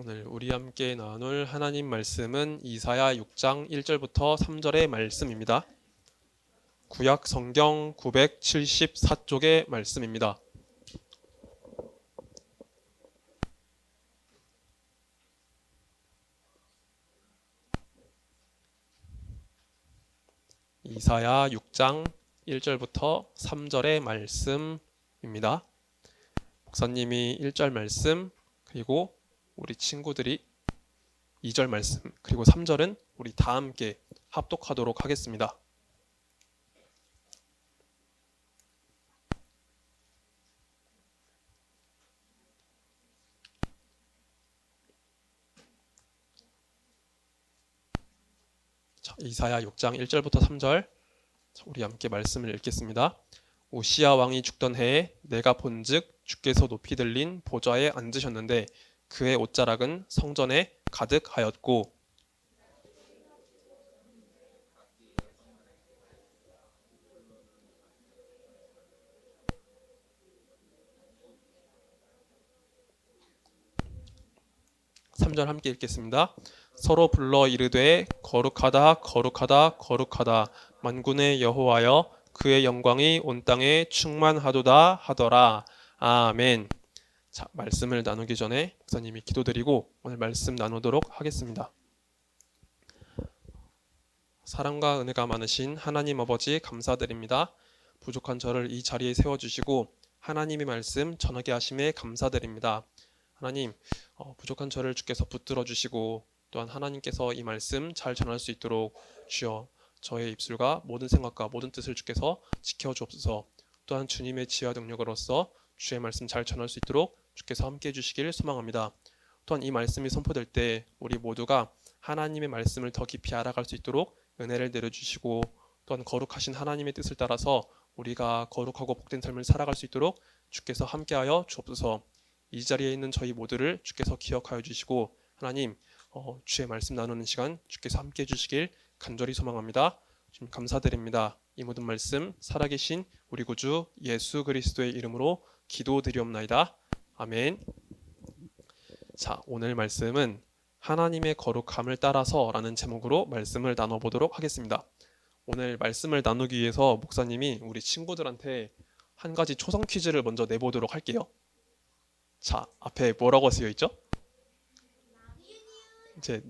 오늘 우리 함께 나눌 하나님 말씀은 이사야 6장 1절부터 3절의 말씀입니다. 구약 성경 974쪽의 말씀입니다. 이사야 6장 1절부터 3절의 말씀입니다. 목사님이 1절 말씀 그리고 우리 친구들이 2절 말씀 그리고 3절은 우리 다 함께 합독하도록 하겠습니다. 자, 이사야 6장 1절부터 3절 자, 우리 함께 말씀을 읽겠습니다. 오시아 왕이 죽던 해에 내가 본즉 주께서 높이 들린 보좌에 앉으셨는데 그의 옷자락은 성전에 가득하였고 삼절 함께 읽겠습니다. 서로 불러 이르되 거룩하다 거룩하다 거룩하다 만군의 여호와여 그의 영광이 온 땅에 충만하도다 하더라. 아멘. 자, 말씀을 나누기 전에 목사님이 기도드리고 오늘 말씀 나누도록 하겠습니다. 사랑과 은혜가 많으신 하나님 아버지 감사드립니다. 부족한 저를 이 자리에 세워 주시고 하나님의 말씀 전하게 하심에 감사드립니다. 하나님, 어, 부족한 저를 주께서 붙들어 주시고 또한 하나님께서 이 말씀 잘 전할 수 있도록 주여 저의 입술과 모든 생각과 모든 뜻을 주께서 지켜 주옵소서. 또한 주님의 지혜와 능력으로서 주의 말씀 잘 전할 수 있도록 주께서 함께 해주시길 소망합니다. 또한 이 말씀이 선포될 때 우리 모두가 하나님의 말씀을 더 깊이 알아갈 수 있도록 은혜를 내려주시고 또한 거룩하신 하나님의 뜻을 따라서 우리가 거룩하고 복된 삶을 살아갈 수 있도록 주께서 함께하여 주옵소서. 이 자리에 있는 저희 모두를 주께서 기억하여 주시고 하나님 어, 주의 말씀 나누는 시간 주께서 함께 해 주시길 간절히 소망합니다. 감사드립니다. 이 모든 말씀 살아계신 우리 구주 예수 그리스도의 이름으로 기도드리옵나이다. 아멘. 자, 오늘 말씀은 하나님의 거룩함을 따라서라는 제목으로 말씀을 나눠보도록 하겠습니다. 오늘 말씀을 나누기 위해서 목사님이 우리 친구들한테 한 가지 초성 퀴즈를 먼저 내보도록 할게요. 자, 앞에 뭐라고 쓰여 있죠? 이제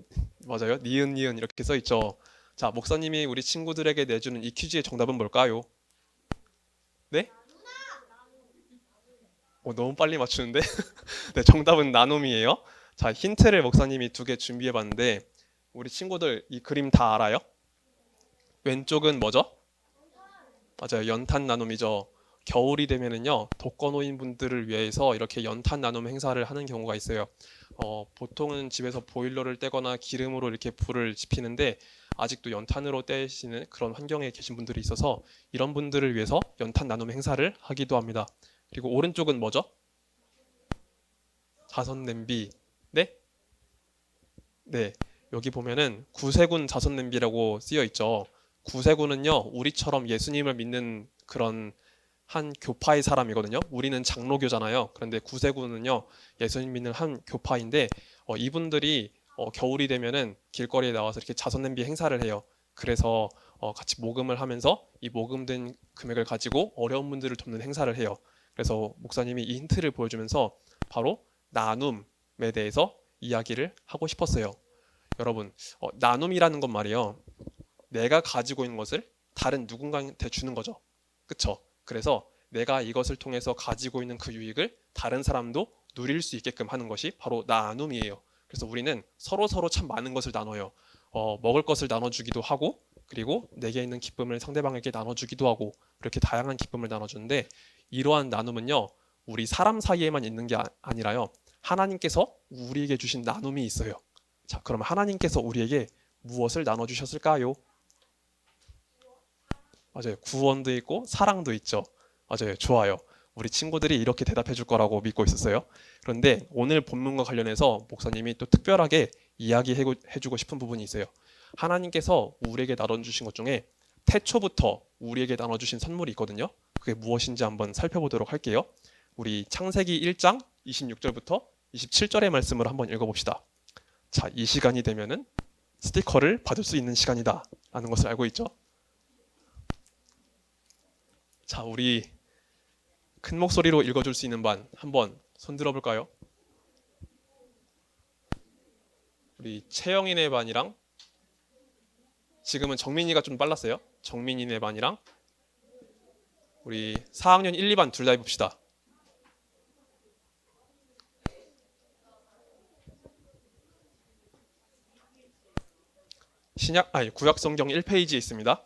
맞아요. 니은 니은 이렇게 써 있죠. 자, 목사님이 우리 친구들에게 내주는 이 퀴즈의 정답은 뭘까요? 네? 어, 너무 빨리 맞추는데? 네, 정답은 나눔이에요. 자, 힌트를 목사님이 두 개 준비해 봤는데 우리 친구들 이 그림 다 알아요? 왼쪽은 뭐죠? 맞아요. 연탄 나눔이죠. 겨울이 되면은요 독거노인 분들을 위해서 이렇게 연탄 나눔 행사를 하는 경우가 있어요. 어, 보통은 집에서 보일러를 떼거나 기름으로 이렇게 불을 지피는데 아직도 연탄으로 떼시는 그런 환경에 계신 분들이 있어서 이런 분들을 위해서 연탄 나눔 행사를 하기도 합니다. 그리고 오른쪽은 뭐죠? 자선 냄비. 네? 네. 여기 보면은 구세군 자선 냄비라고 쓰여 있죠. 구세군은요 우리처럼 예수님을 믿는 그런 한 교파의 사람이거든요. 우리는 장로교잖아요. 그런데 구세군은요 예수님 믿는 한 교파인데 어, 이분들이 어, 겨울이 되면은 길거리에 나와서 이렇게 자선 냄비 행사를 해요. 그래서 어, 같이 모금을 하면서 이 모금된 금액을 가지고 어려운 분들을 돕는 행사를 해요. 그래서 목사님이 이 힌트를 보여주면서 바로 나눔에 대해서 이야기를 하고 싶었어요. 여러분, 어, 나눔이라는 건 말이에요. 내가 가지고 있는 것을 다른 누군가한테 주는 거죠. 그쵸? 그래서 내가 이것을 통해서 가지고 있는 그 유익을 다른 사람도 누릴 수 있게끔 하는 것이 바로 나눔이에요. 그래서 우리는 서로 서로 참 많은 것을 나눠요. 어, 먹을 것을 나눠주기도 하고, 그리고 내게 있는 기쁨을 상대방에게 나눠주기도 하고, 그렇게 다양한 기쁨을 나눠주는데 이러한 나눔은요, 우리 사람 사이에만 있는 게 아- 아니라요, 하나님께서 우리에게 주신 나눔이 있어요. 자, 그럼 하나님께서 우리에게 무엇을 나눠주셨을까요? 맞아요. 구원도 있고 사랑도 있죠. 맞아요. 좋아요. 우리 친구들이 이렇게 대답해 줄 거라고 믿고 있었어요. 그런데 오늘 본문과 관련해서 목사님이 또 특별하게 이야기해 주고 싶은 부분이 있어요. 하나님께서 우리에게 나눠 주신 것 중에 태초부터 우리에게 나눠주신 선물이 있거든요. 그게 무엇인지 한번 살펴보도록 할게요. 우리 창세기 1장 26절부터 27절의 말씀을 한번 읽어봅시다. 자, 이 시간이 되면은 스티커를 받을 수 있는 시간이다. 라는 것을 알고 있죠? 자, 우리 큰 목소리로 읽어줄 수 있는 반 한번 손 들어볼까요? 우리 채영이네 반이랑 지금은 정민이가 좀 빨랐어요. 정민이네 반이랑 우리 4학년 1, 2반 둘 다 해봅시다. 신약 아니 구약 성경 1페이지에 있습니다.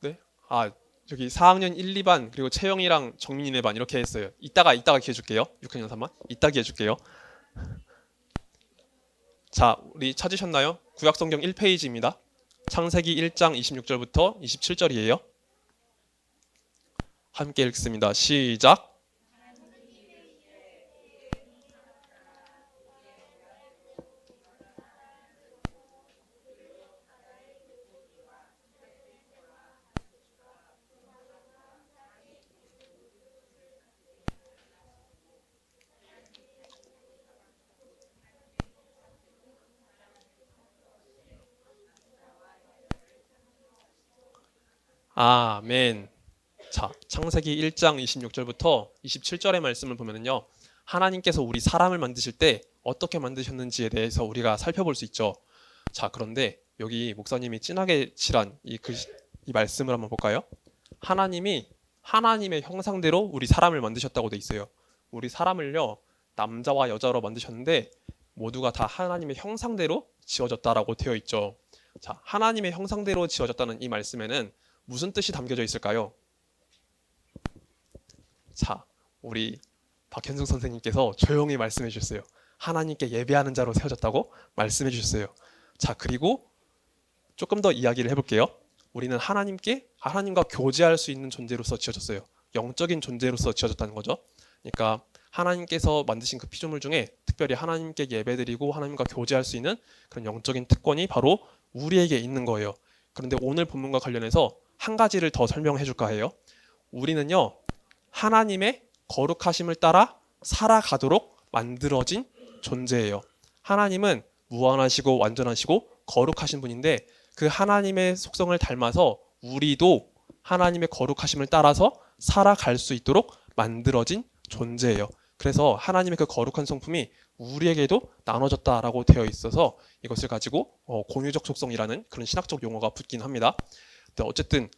네? 아, 저기 4학년 1, 2반 그리고 채영이랑 정민이네 반 이렇게 했어요. 이따가 이따가 기회 줄게요. 6학년 3반. 이따 기회 줄게요. 자, 우리 찾으셨나요? 구약 성경 1페이지입니다. 창세기 1장 26절부터 27절이에요. 함께 읽습니다. 시작. 아멘. 자, 창세기 1장 26절부터 27절의 말씀을 보면은요. 하나님께서 우리 사람을 만드실 때 어떻게 만드셨는지에 대해서 우리가 살펴볼 수 있죠. 자, 그런데 여기 목사님이 진하게 칠한 이 글, 이 말씀을 한번 볼까요? 하나님이 하나님의 형상대로 우리 사람을 만드셨다고 돼 있어요. 우리 사람을요, 남자와 여자로 만드셨는데 모두가 다 하나님의 형상대로 지어졌다라고 되어 있죠. 자, 하나님의 형상대로 지어졌다는 이 말씀에는 무슨 뜻이 담겨져 있을까요? 자, 우리 박현승 선생님께서 조용히 말씀해 주셨어요. 하나님께 예배하는 자로 세워졌다고 말씀해 주셨어요. 자, 그리고 조금 더 이야기를 해볼게요. 우리는 하나님께 하나님과 교제할 수 있는 존재로서 지어졌어요. 영적인 존재로서 지어졌다는 거죠. 그러니까 하나님께서 만드신 그 피조물 중에 특별히 하나님께 예배드리고 하나님과 교제할 수 있는 그런 영적인 특권이 바로 우리에게 있는 거예요. 그런데 오늘 본문과 관련해서 한 가지를 더 설명해 줄까 해요. 우리는요, 하나님의 거룩하심을 따라 살아가도록 만들어진 존재예요. 하나님은 무한하시고 완전하시고 거룩하신 분인데 그 하나님의 속성을 닮아서 우리도 하나님의 거룩하심을 따라서 살아갈 수 있도록 만들어진 존재예요. 그래서 하나님의 그 거룩한 성품이 우리에게도 나눠졌다라고 되어 있어서 이것을 가지고 어, 공유적 속성이라는 그런 신학적 용어가 붙긴 합니다. 근데 어쨌든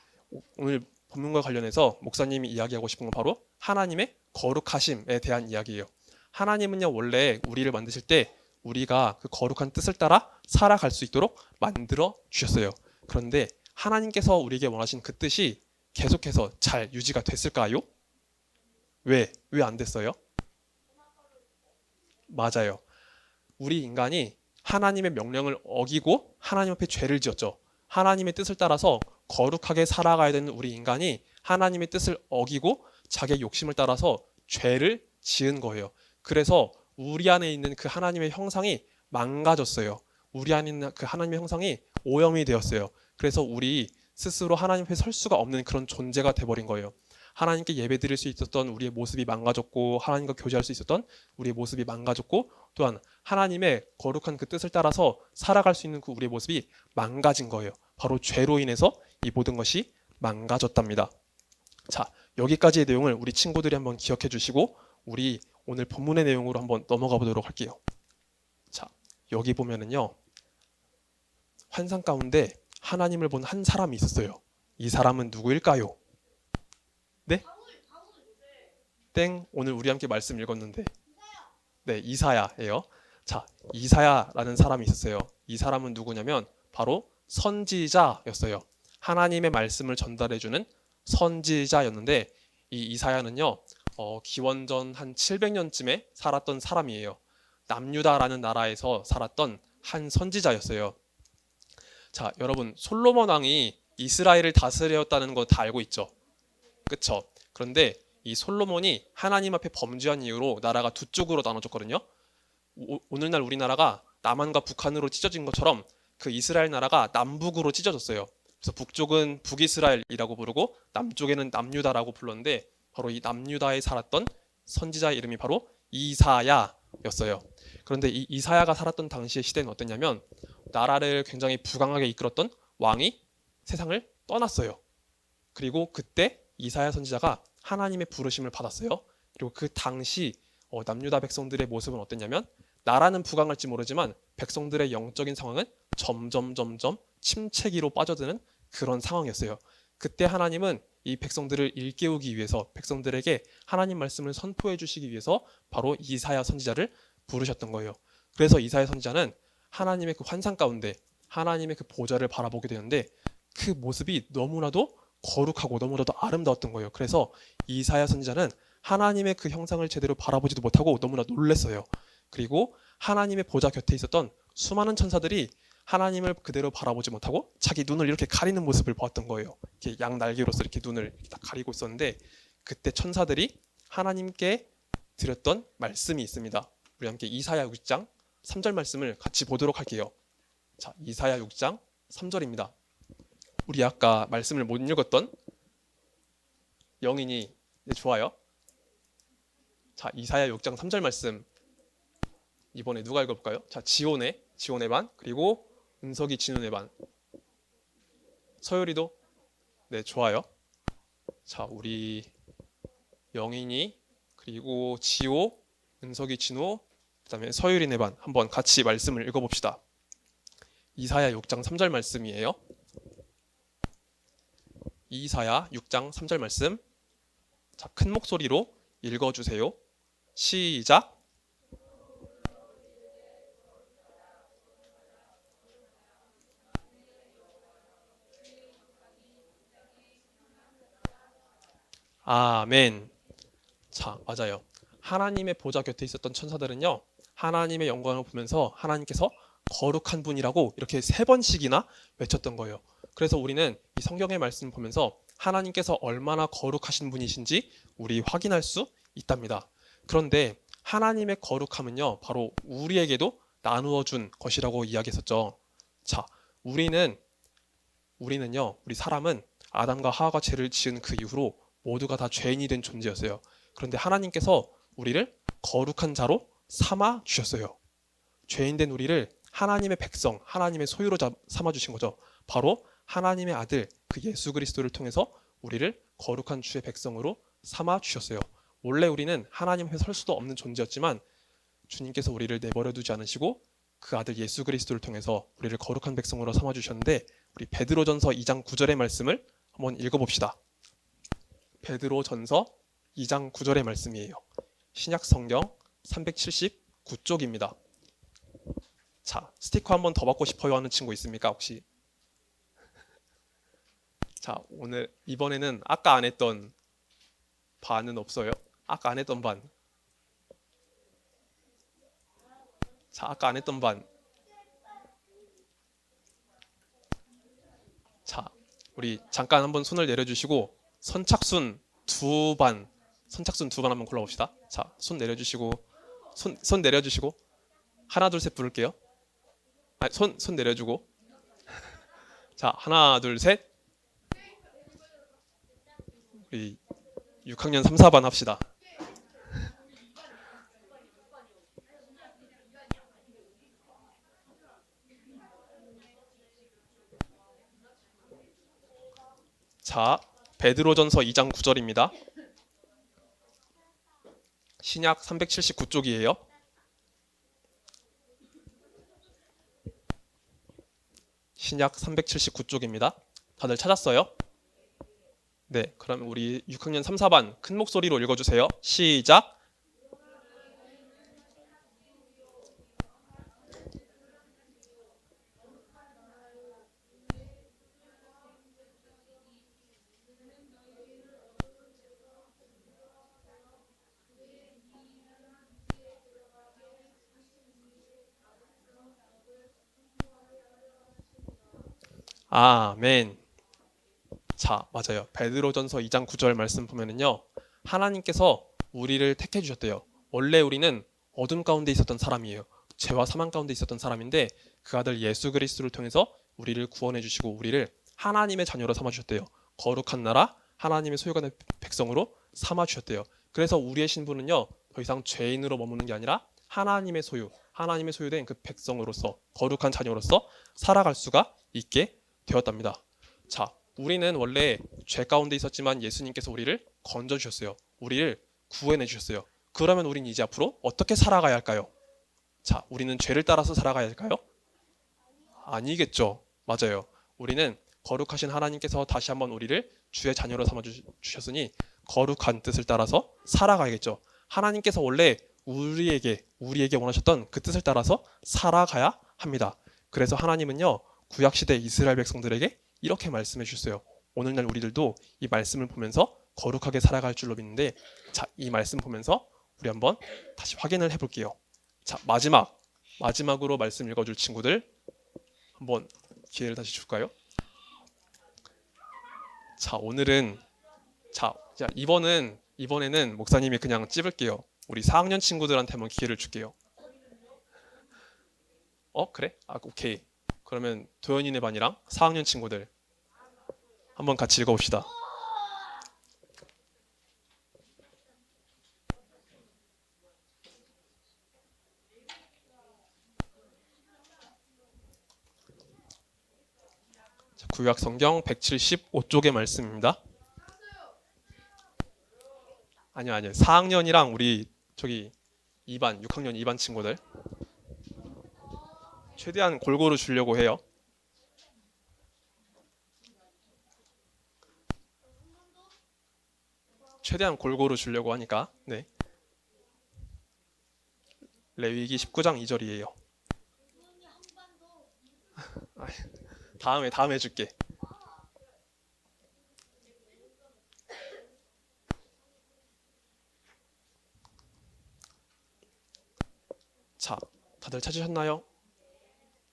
오늘 본문과 관련해서 목사님이 이야기하고 싶은 건 바로 하나님의 거룩하심에 대한 이야기예요. 하나님은요 원래 우리를 만드실 때 우리가 그 거룩한 뜻을 따라 살아갈 수 있도록 만들어 주셨어요. 그런데 하나님께서 우리에게 원하신 그 뜻이 계속해서 잘 유지가 됐을까요? 왜? 왜 안 됐어요? 맞아요. 우리 인간이 하나님의 명령을 어기고 하나님 앞에 죄를 지었죠. 하나님의 뜻을 따라서 거룩하게 살아가야 되는 우리 인간이 하나님의 뜻을 어기고 자기의 욕심을 따라서 죄를 지은 거예요. 그래서 우리 안에 있는 그 하나님의 형상이 망가졌어요. 우리 안에 있는 그 하나님의 형상이 오염이 되었어요. 그래서 우리 스스로 하나님 앞에 설 수가 없는 그런 존재가 돼버린 거예요. 하나님께 예배드릴 수 있었던 우리의 모습이 망가졌고 하나님과 교제할 수 있었던 우리의 모습이 망가졌고 또한 하나님의 거룩한 그 뜻을 따라서 살아갈 수 있는 그 우리의 모습이 망가진 거예요. 바로 죄로 인해서 이 모든 것이 망가졌답니다. 자, 여기까지의 내용을 우리 친구들이 한번 기억해 주시고 우리 오늘 본문의 내용으로 한번 넘어가 보도록 할게요. 자, 여기 보면은요. 환상 가운데 하나님을 본 한 사람이 있었어요. 이 사람은 누구일까요? 네? 땡. 오늘 우리 함께 말씀 읽었는데. 네, 이사야예요. 자, 이사야라는 사람이 있었어요. 이 사람은 누구냐면 바로 선지자였어요. 하나님의 말씀을 전달해주는 선지자였는데 이 이사야는요 어, 기원전 한 700년쯤에 살았던 사람이에요. 남유다라는 나라에서 살았던 한 선지자였어요. 자, 여러분 솔로몬 왕이 이스라엘을 다스렸다는 거 다 알고 있죠? 그쵸? 그런데 이 솔로몬이 하나님 앞에 범죄한 이유로 나라가 두 쪽으로 나눠졌거든요. 오, 오늘날 우리나라가 남한과 북한으로 찢어진 것처럼 그 이스라엘 나라가 남북으로 찢어졌어요. 그래서 북쪽은 북이스라엘이라고 부르고 남쪽에는 남유다라고 불렀는데 바로 이 남유다에 살았던 선지자의 이름이 바로 이사야였어요. 그런데 이 이사야가 살았던 당시의 시대는 어땠냐면 나라를 굉장히 부강하게 이끌었던 왕이 세상을 떠났어요. 그리고 그때 이사야 선지자가 하나님의 부르심을 받았어요. 그리고 그 당시 어, 남유다 백성들의 모습은 어땠냐면 나라는 부강할지 모르지만 백성들의 영적인 상황은 점점 점점 침체기로 빠져드는 그런 상황이었어요. 그때 하나님은 이 백성들을 일깨우기 위해서 백성들에게 하나님 말씀을 선포해 주시기 위해서 바로 이사야 선지자를 부르셨던 거예요. 그래서 이사야 선지자는 하나님의 그 환상 가운데 하나님의 그 보좌를 바라보게 되는데 그 모습이 너무나도 거룩하고 너무나도 아름다웠던 거예요. 그래서 이사야 선지자는 하나님의 그 형상을 제대로 바라보지도 못하고 너무나 놀랐어요. 그리고 하나님의 보좌 곁에 있었던 수많은 천사들이 하나님을 그대로 바라보지 못하고 자기 눈을 이렇게 가리는 모습을 보았던 거예요. 이렇게 양 날개로서 이렇게 눈을 이렇게 딱 가리고 있었는데 그때 천사들이 하나님께 드렸던 말씀이 있습니다. 우리 함께 이사야 6장 3절 말씀을 같이 보도록 할게요. 자, 이사야 6장 3절입니다. 우리 아까 말씀을 못 읽었던 영인이 네, 좋아요. 자, 이사야 6장 3절 말씀 이번에 누가 읽어볼까요? 자, 지온의 지온의 반 그리고 은석이 진훈의 반 서율이도 네 좋아요. 자, 우리 영인이 그리고 지호, 은석이 진호, 그다음에 서율이네 반 한번 같이 말씀을 읽어봅시다. 이사야 6장 3절 말씀이에요. 이사야 6장 3절 말씀. 자, 큰 목소리로 읽어주세요. 시작. 아멘. 자, 맞아요. 하나님의 보좌 곁에 있었던 천사들은요, 하나님의 영광을 보면서 하나님께서 거룩한 분이라고 이렇게 세 번씩이나 외쳤던 거예요. 그래서 우리는 이 성경의 말씀을 보면서 하나님께서 얼마나 거룩하신 분이신지 우리 확인할 수 있답니다. 그런데 하나님의 거룩함은요, 바로 우리에게도 나누어 준 것이라고 이야기했었죠. 자, 우리는 우리는요, 우리 사람은 아담과 하와가 죄를 지은 그 이후로 모두가 다 죄인이 된 존재였어요. 그런데 하나님께서 우리를 거룩한 자로 삼아 주셨어요. 죄인 된 우리를 하나님의 백성, 하나님의 소유로 잡- 삼아 주신 거죠. 바로 하나님의 아들 그 예수 그리스도를 통해서 우리를 거룩한 주의 백성으로 삼아 주셨어요. 원래 우리는 하나님 앞에 설 수도 없는 존재였지만 주님께서 우리를 내버려 두지 않으시고 그 아들 예수 그리스도를 통해서 우리를 거룩한 백성으로 삼아 주셨는데 우리 베드로전서 2장 9절의 말씀을 한번 읽어 봅시다. 베드로 전서 2장 9절의 말씀이에요. 신약 성경 379쪽입니다. 자, 스티커 한 번 더 받고 싶어요 하는 친구 있습니까, 혹시? 자, 오늘 이번에는 아까 안 했던 반은 없어요. 아까 안 했던 반. 자, 아까 안 했던 반. 자, 우리 잠깐 한번 손을 내려주시고 선착순 두 반, 선착순 두 반 한번 골라봅시다. 자, 손 내려주시고 손, 손 내려주시고 하나 둘 셋 부를게요. 아, 손, 손 내려주고 자, 하나 둘 셋. 우리 6학년 3, 4반 합시다. 자, 베드로전서 2장 9절입니다. 신약 379쪽이에요. 신약 379쪽입니다. 다들 찾았어요? 네, 그럼 우리 6학년 3, 4반 큰 목소리로 읽어주세요. 시작. 아멘. 자, 맞아요. 베드로전서 2장 9절 말씀 보면은요. 하나님께서 우리를 택해 주셨대요. 원래 우리는 어둠 가운데 있었던 사람이에요. 죄와 사망 가운데 있었던 사람인데 그 아들 예수 그리스도를 통해서 우리를 구원해 주시고 우리를 하나님의 자녀로 삼아 주셨대요. 거룩한 나라 하나님의 소유가 된 백성으로 삼아 주셨대요. 그래서 우리의 신분은요. 더 이상 죄인으로 머무는 게 아니라 하나님의 소유, 하나님의 소유된 그 백성으로서 거룩한 자녀로서 살아갈 수가 있게 되었답니다. 자, 우리는 원래 죄 가운데 있었지만 예수님께서 우리를 건져 주셨어요. 우리를 구해내 주셨어요. 그러면 우린 이제 앞으로 어떻게 살아가야 할까요? 자, 우리는 죄를 따라서 살아가야 할까요? 아니겠죠. 맞아요. 우리는 거룩하신 하나님께서 다시 한번 우리를 주의 자녀로 삼아 주- 주셨으니 거룩한 뜻을 따라서 살아가야겠죠. 하나님께서 원래 우리에게 우리에게 원하셨던 그 뜻을 따라서 살아가야 합니다. 그래서 하나님은요 구약 시대 이스라엘 백성들에게 이렇게 말씀해 주셨어요. 오늘날 우리들도 이 말씀을 보면서 거룩하게 살아갈 줄로 믿는데 자, 이 말씀 보면서 우리 한번 다시 확인을 해 볼게요. 자, 마지막 마지막으로 말씀 읽어 줄 친구들 한번 기회를 다시 줄까요? 자, 오늘은 자, 자 이번은 이번에는 목사님이 그냥 찝을게요. 우리 4학년 친구들한테 한번 기회를 줄게요. 어, 그래? 아, 오케이. 그러면 도현이네 반이랑 4학년 친구들 한번 같이 읽어봅시다. 자, 구약 성경 175쪽의 말씀입니다. 아니요, 아니요. 4학년이랑 우리 저기 2반, 6학년 2반 친구들 최대한 골고루 주려고 해요. 최대한 골고루 주려고 하니까. 네. 레위기 19장 2절이에요. 다음에 다음에 해줄게. 자, 다들 찾으셨나요?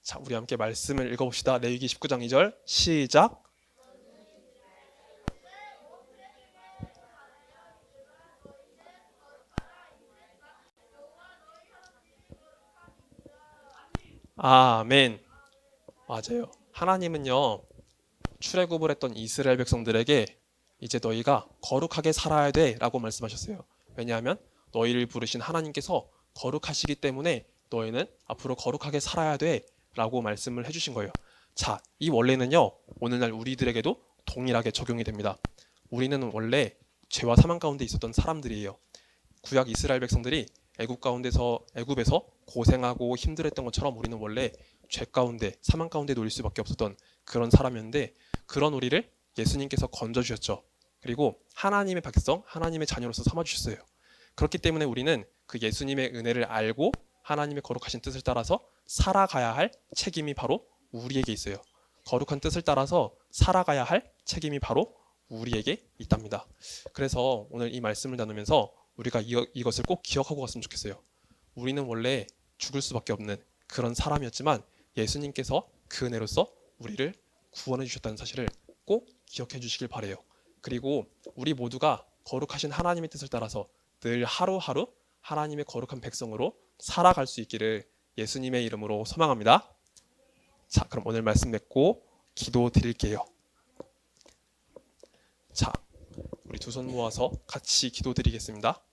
자, 우리 함께 말씀을 읽어봅시다. 레위기 19장 2절 시작. 아멘. 맞아요. 하나님은요 출애굽을 했던 이스라엘 백성들에게 이제 너희가 거룩하게 살아야 돼라고 말씀하셨어요. 왜냐하면 너희를 부르신 하나님께서 거룩하시기 때문에 너희는 앞으로 거룩하게 살아야 돼 라고 말씀을 해주신 거예요. 자, 이 원래는요 오늘날 우리들에게도 동일하게 적용이 됩니다. 우리는 원래 죄와 사망 가운데 있었던 사람들이에요. 구약 이스라엘 백성들이 애굽 가운데서 애굽에서 고생하고 힘들었던 것처럼 우리는 원래 죄 가운데 사망 가운데 놓일 수밖에 없었던 그런 사람이었는데 그런 우리를 예수님께서 건져 주셨죠. 그리고 하나님의 백성, 하나님의 자녀로서 삼아 주셨어요. 그렇기 때문에 우리는 그 예수님의 은혜를 알고 하나님의 거룩하신 뜻을 따라서 살아가야 할 책임이 바로 우리에게 있어요. 거룩한 뜻을 따라서 살아가야 할 책임이 바로 우리에게 있답니다. 그래서 오늘 이 말씀을 나누면서 우리가 이, 이것을 꼭 기억하고 갔으면 좋겠어요. 우리는 원래 죽을 수밖에 없는 그런 사람이었지만 예수님께서 그 은혜로서 우리를 구원해 주셨다는 사실을 꼭 기억해 주시길 바래요. 그리고 우리 모두가 거룩하신 하나님의 뜻을 따라서 늘 하루하루 하나님의 거룩한 백성으로 살아갈 수 있기를 예수님의 이름으로 소망합니다. 자, 그럼 오늘 말씀 맺고 기도 드릴게요. 자, 우리 두 손 모아서 같이 기도 드리겠습니다.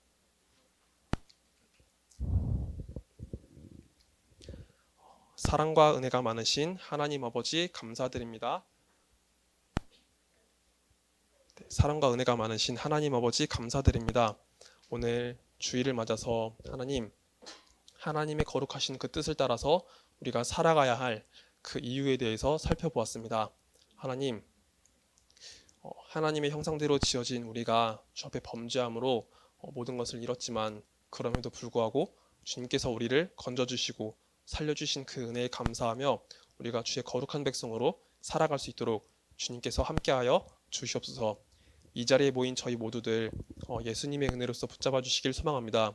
사랑과 은혜가 많으신 하나님 아버지 감사드립니다. 네, 사랑과 은혜가 많으신 하나님 아버지 감사드립니다. 오늘 주일을 맞아서 하나님 하나님의 거룩하신 그 뜻을 따라서 우리가 살아가야 할 그 이유에 대해서 살펴보았습니다. 하나님 어, 하나님의 형상대로 지어진 우리가 주 앞에 범죄함으로 어, 모든 것을 잃었지만 그럼에도 불구하고 주님께서 우리를 건져주시고 살려주신 그 은혜에 감사하며 우리가 주의 거룩한 백성으로 살아갈 수 있도록 주님께서 함께하여 주시옵소서. 이 자리에 모인 저희 모두들 어, 예수님의 은혜로서 붙잡아 주시길 소망합니다.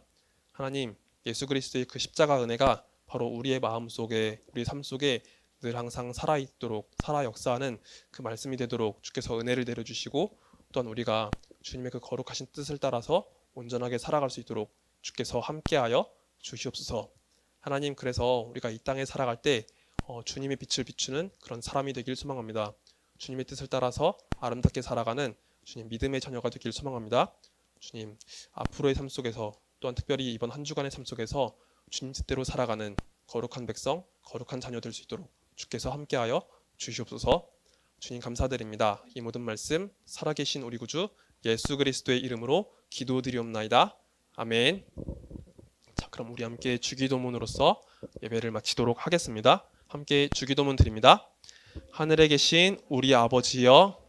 하나님, 예수 그리스도의 그 십자가 은혜가 바로 우리의 마음 속에 우리 삶 속에 늘 항상 살아 있도록 살아 역사하는 그 말씀이 되도록 주께서 은혜를 내려 주시고 또한 우리가 주님의 그 거룩하신 뜻을 따라서 온전하게 살아갈 수 있도록 주께서 함께하여 주시옵소서. 하나님 그래서 우리가 이 땅에 살아갈 때 어, 주님의 빛을 비추는 그런 사람이 되길 소망합니다. 주님의 뜻을 따라서 아름답게 살아가는 주님 믿음의 자녀가 되길 소망합니다. 주님 앞으로의 삶 속에서 또한 특별히 이번 한 주간의 삶 속에서 주님 뜻대로 살아가는 거룩한 백성, 거룩한 자녀 될 수 있도록 주께서 함께하여 주시옵소서. 주님 감사드립니다. 이 모든 말씀 살아계신 우리 구주 예수 그리스도의 이름으로 기도드리옵나이다. 아멘. 자, 그럼 우리 함께 주기도문으로서 예배를 마치도록 하겠습니다. 함께 주기도문 드립니다. 하늘에 계신 우리 아버지여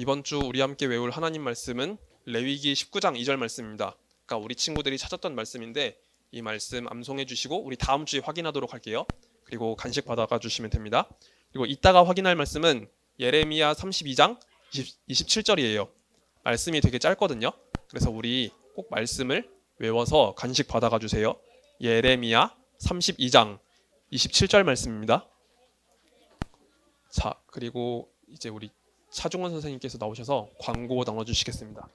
이번 주 우리 함께 외울 하나님 말씀은 레위기 19장 2절 말씀입니다. 그러니까 우리 친구들이 찾았던 말씀인데 이 말씀 암송해 주시고 우리 다음 주에 확인하도록 할게요. 그리고 간식 받아가 주시면 됩니다. 그리고 이따가 확인할 말씀은 예레미야 32장 20, 27절이에요. 말씀이 되게 짧거든요. 그래서 우리 꼭 말씀을 외워서 간식 받아가 주세요. 예레미야 32장 27절 말씀입니다. 자, 그리고 이제 우리 차중원 선생님께서 나오셔서 광고 나눠 주시겠습니다.